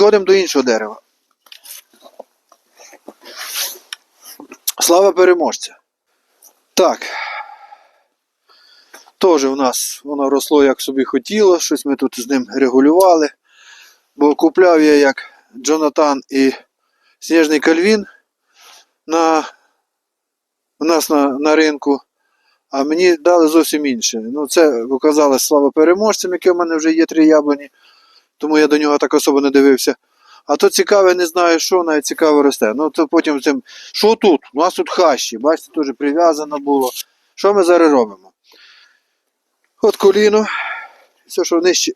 Підходимо до іншого дерева. Слава переможця. Так. Теж у нас воно росло як собі хотіло, щось ми тут з ним регулювали. Бо купляв я як Джонатан і Сніжний Кальвін на, у нас на, на ринку, а мені дали зовсім інше. Ну, це оказалось слава переможцям, яке в мене вже є три яблуні, тому я до нього так особо не дивився. А то цікаве, не знаю, що навіть цікаво росте. Ну, то потім цим. Що тут? У нас тут хащі, бачите, теж прив'язано було. Що ми зараз робимо? От коліно. Все, що нижче,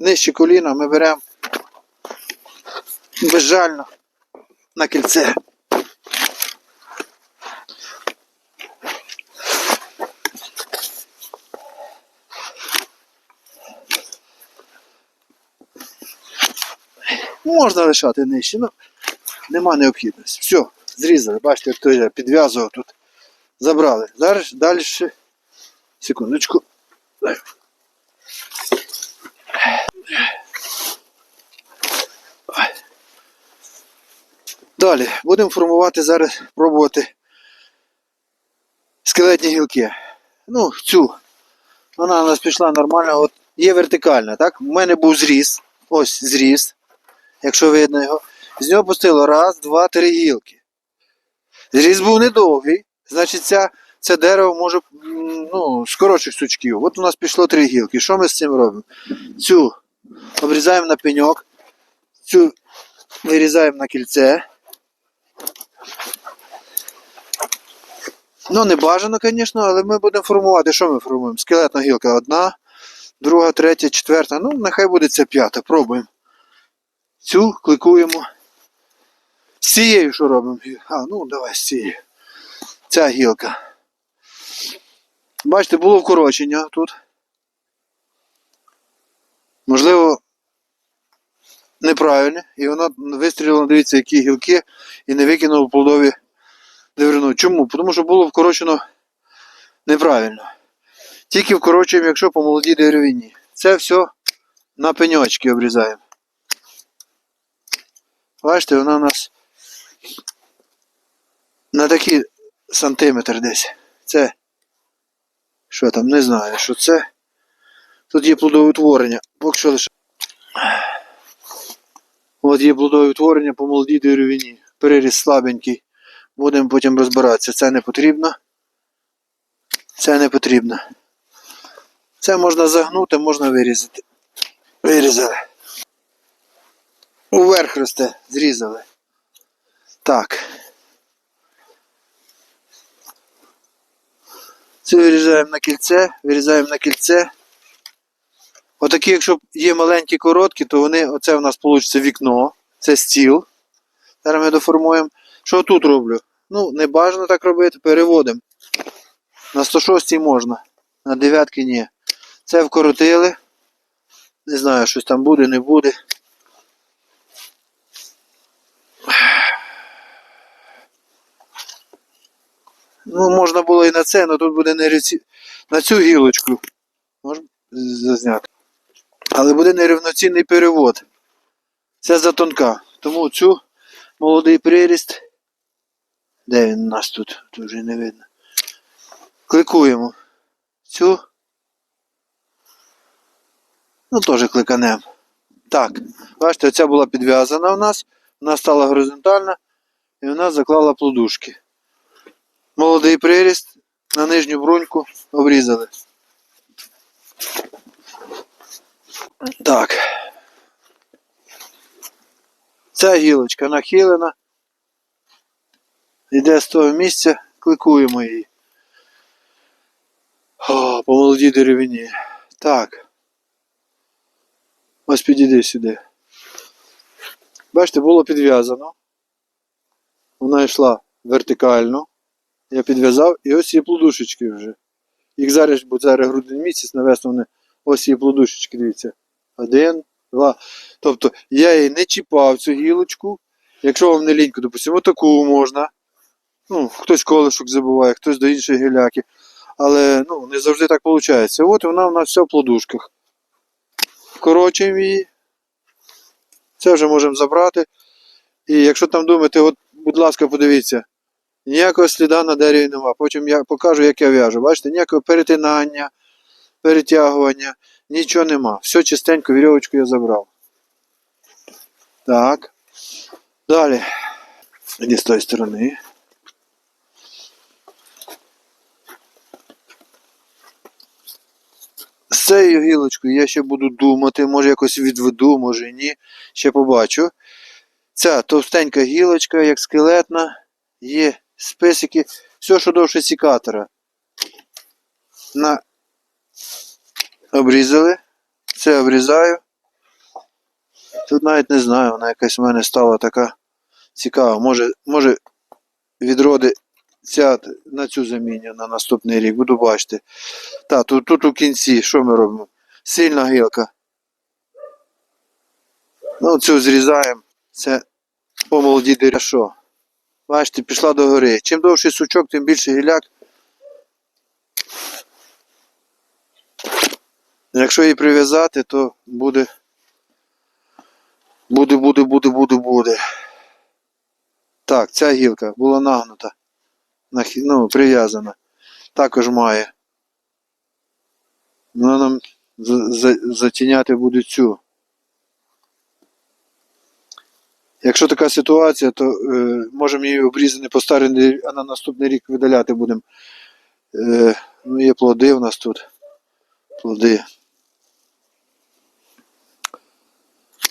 нижче коліна, ми беремо безжально на кільце. Можна лишати нижче, ну нема необхідності. Все, зрізали. Бачите, той я підв'язував тут. Забрали. Зараз далі. Секундочку. Далі будемо формувати зараз, пробувати скелетні гілки. Ну, цю. Вона у нас пішла нормально. От є вертикальна, так? У мене був зріз. Ось зріз. Якщо видно його. З нього пустило раз, два, три гілки. Зріз був недовгий. Значить, ця, це дерево може ну, з коротших сучків. От у нас пішло три гілки. Що ми з цим робимо? Цю обрізаємо на пеньок, цю вирізаємо на кільце. Ну, не бажано, звісно, але ми будемо формувати. Що ми формуємо? Скелетна гілка одна, друга, третя, четверта. Ну, нехай буде ця п'ята. Пробуємо. Цю кликуємо. З цією що робимо? А, ну давай з цією. Ця гілка. Бачите, було вкорочення тут. Можливо, неправильне. І воно вистрілило, дивіться, які гілки, і не викинуло плодові дивину. Чому? Тому що було вкорочено неправильно. Тільки вкорочуємо, якщо по молодій деревині. Це все на пеньочки обрізаємо. Бачите, вона у нас на такий сантиметр десь. Це. Що там, не знаю, що це. Тут є плодове. Поки що лише. От є плодове утворення по молодій деревині. Переріз слабенький. Будемо потім розбиратися. Це не потрібно. Це не потрібно. Це можна загнути, можна вирізати. Вирізали. Уверх росте, зрізали. Так. Це вирізаємо на кільце, вирізаємо на кільце. Отакі, якщо є маленькі короткі, то вони, оце у нас вийде вікно, це стіл. Зараз ми доформуємо. Що тут роблю? Ну, не бажано так робити, переводимо. На 106 можна, на 9 ні. Це вкоротили. Не знаю, щось там буде, не буде. Ну, можна було і на це, але тут буде не реці... на цю гілочку. Можна зазняти. Але буде нерівноцінний перевод. Це затонка. Тому цю молодий приріст. Де він у нас тут? Тут вже не видно. Кликуємо. Цю. Ну, теж кликанемо. Так. Бачите, оця була підв'язана у нас. Вона стала горизонтальна і вона заклала плодушки. Молодий приріст на нижню бруньку обрізали. Так. Ця гілочка нахилена. Йде з того місця, кликуємо її. О, по молодій деревині. Так. Ось підійди сюди. Бачите, було підв'язано. Вона йшла вертикально. Я підв'язав і ось є плодушечки вже. Їх зараз, бо зараз грудень місяць, навесно вони ось є плодушечки, дивіться. Один, два. Тобто я її не чіпав цю гілочку. Якщо вам не лінько, допустимо, таку можна. Ну, хтось колишок забуває, хтось до іншої гіляки. Але ну, не завжди так виходить. От вона у нас вся в плодушках. Вкорочуємо її. Це вже можемо забрати. І якщо там думаєте, от, будь ласка, подивіться, ніякого сліда на дереві нема. Потім я покажу, як я в'яжу. Бачите, ніякого перетинання, перетягування, нічого нема. Все чистенько, вірьовочку я забрав. Так. Далі. Іди з тої сторони. Цією гілочкою я ще буду думати, може якось відведу, може ні. Ще побачу. Ця товстенька гілочка, як скелетна, є списики, все, що довше сікатора. На... Обрізали. Це обрізаю. Тут навіть не знаю, вона якась в мене стала така цікава. Може, може відроди ця на цю заміню на наступний рік, буду бачити. Так, тут, тут у кінці, що ми робимо? Сильна гілка. Ну, цю зрізаємо. Це по молоді. Що? Бачите, пішла до гори. Чим довший сучок, тим більше гіляк. Якщо її прив'язати, то буде. Буде, буде, буде, буде, буде. Так, ця гілка була нагнута. Ну, прив'язана. Також має. Вона нам за- за- затіняти буде цю. Якщо така ситуація, то е, можемо її обрізати по старий а на наступний рік видаляти будемо. Е, ну, є плоди у нас тут. Плоди.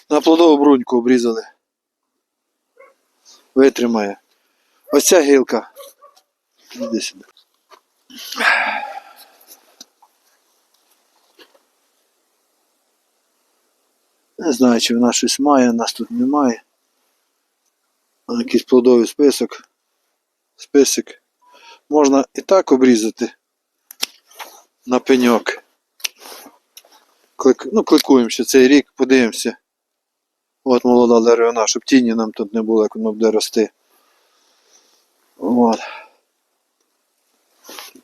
На плодову бруньку обрізали. Витримає. Ось ця гілка. Іди сюди. Не знаю, чи вона щось має, нас тут немає. Якийсь плодовий список. Список. Можна і так обрізати на пеньок. Клик... Ну, кликуємо ще цей рік, подивимося. От молода деревина, щоб тіні нам тут не було, як воно буде рости. От.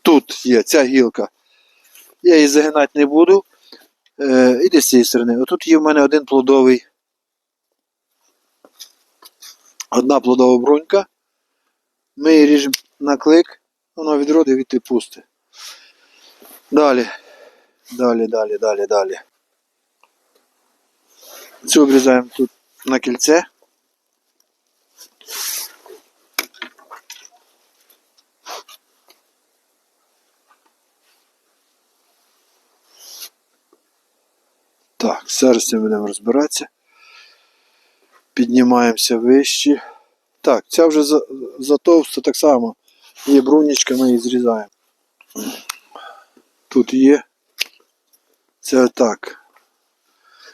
Тут є ця гілка. Я її загинати не буду. Е, іди з цієї сторони. Отут є в мене один плодовий. Одна плодова брунька. Ми її ріжемо на клик, воно відродить від пусте. Далі. Далі, далі, далі, далі. Цю обрізаємо тут на кільце. Так, зараз цим будемо розбиратися. Піднімаємося вище. Так, ця вже за- затовста так само. Є брунічка, ми її зрізаємо. Тут є. Це так.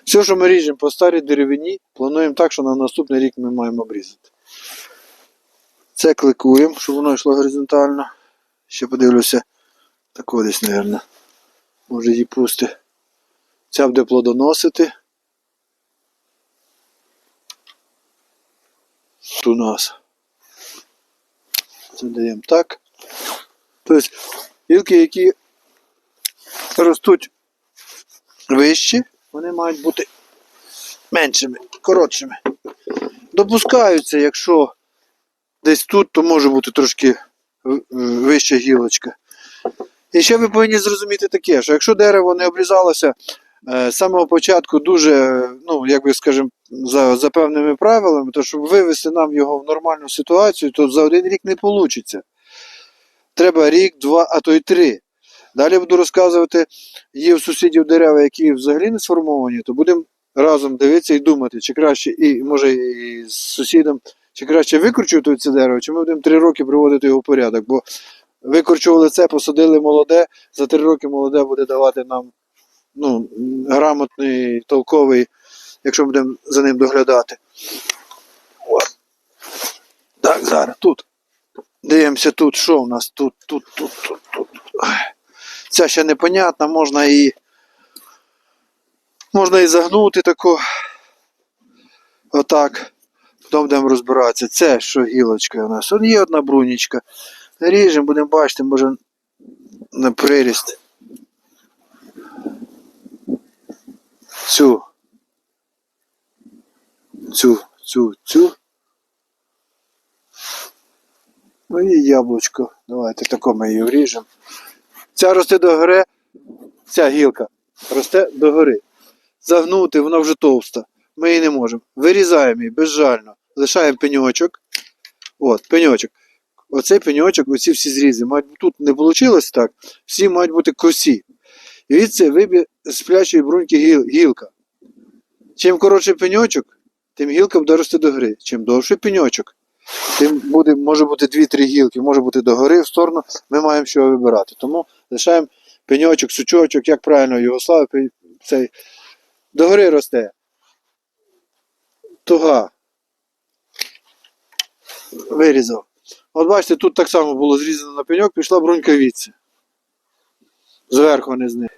Все, що ми ріжемо по старій деревині, плануємо так, що на наступний рік ми маємо обрізати. Це кликуємо, щоб воно йшло горизонтально. Ще подивлюся. Тако десь, мабуть. Може її пусти. Ця буде плодоносити. У нас. Це даємо так. Тобто гілки, які ростуть вищі, вони мають бути меншими, коротшими. Допускаються, якщо десь тут, то може бути трошки вища гілочка. І ще ви повинні зрозуміти таке, що якщо дерево не обрізалося з самого початку дуже, е, ну, як би скажемо, за, за певними правилами, то щоб вивести нам його в нормальну ситуацію, то за один рік не вийде. Треба рік, два, а то й три. Далі буду розказувати, є в сусідів дерева, які взагалі не сформовані, то будемо разом дивитися і думати, чи краще, і може і з сусідом, чи краще викорчувати це дерево, чи ми будемо три роки приводити його в порядок. Бо викорчували це, посадили молоде, за три роки молоде буде давати нам ну, грамотний, толковий, якщо будемо за ним доглядати. От. Так, зараз тут. Дивимося тут, що у нас тут, тут, тут, тут, тут. Ця ще непонятна, можна і можна і загнути таку. Отак. Потім будемо розбиратися. Це що гілочка у нас? От є одна брунічка. Ріжемо, будемо бачити, може на приріст. Цю. цю, цю, цю. Ну і яблучко. Давайте тако ми її вріжемо. Ця росте до гори, ця гілка росте до гори. Загнути, вона вже товста. Ми її не можемо. Вирізаємо її безжально. Лишаємо пеньочок. От, пеньочок. Оцей пеньочок, оці всі зрізи. Мають, тут не вийшло так. Всі мають бути косі. І від це з плячої бруньки гіл, гілка. Чим коротший пеньочок, тим гілка буде рости до гори. Чим довший пеньочок, тим буде, може бути 2-3 гілки, може бути до гори в сторону, ми маємо що вибирати. Тому лишаємо пеньочок, сучочок, як правильно його славити, цей до гори росте. Туга. Вирізав. От бачите, тут так само було зрізано на пеньок, пішла брунька віці. Зверху, не знизу.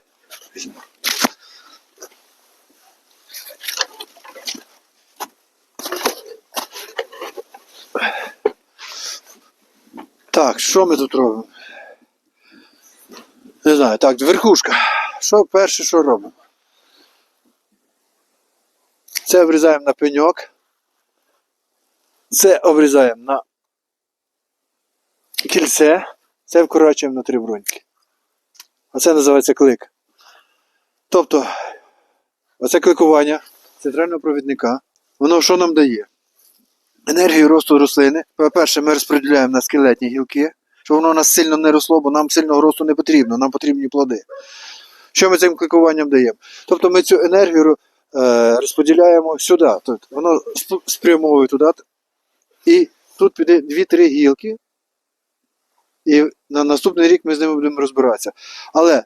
Так, що ми тут робимо? Не знаю, так, верхушка. Що перше, що робимо? Це обрізаємо на пеньок. Це обрізаємо на кільце. Це вкорочуємо на три бруньки. Оце називається клик. Тобто, оце кликування центрального провідника. Воно що нам дає? Енергію росту рослини. По-перше, ми розподіляємо на скелетні гілки, щоб воно нас сильно не росло, бо нам сильного росту не потрібно, нам потрібні плоди. Що ми цим кликуванням даємо? Тобто ми цю енергію е, розподіляємо сюди. Тобто воно сп- спрямовує туди. І тут піде 2-3 гілки. І на наступний рік ми з ними будемо розбиратися. Але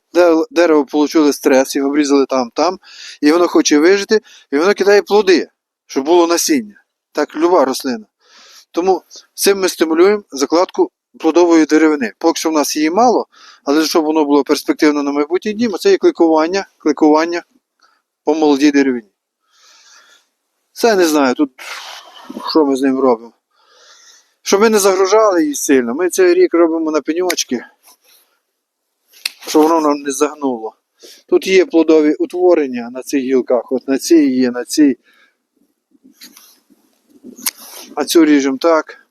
дерево отримало стрес, його обрізали там, там, і воно хоче вижити, і воно кидає плоди, щоб було насіння. Так, люба рослина. Тому цим ми стимулюємо закладку плодової деревини. Поки що в нас її мало, але щоб воно було перспективно на майбутній дні, це є кликування, кликування по молодій деревині. Це не знаю, тут що ми з ним робимо. Щоб ми не загружали її сильно, ми цей рік робимо на пеньочки, щоб воно нам не загнуло. Тут є плодові утворення на цих гілках, от на цій є, на цій. А цю ріжемо так.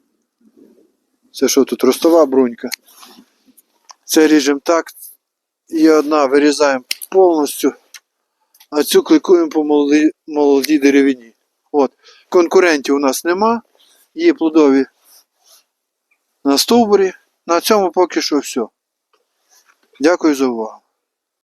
Це що тут ростова брунька. Це ріжемо так. І одна вирізаємо повністю. А цю кликуємо по молодій, молодій деревині. От. Конкурентів у нас нема. Є плодові на стовбурі. На цьому поки що все. Дякую за увагу.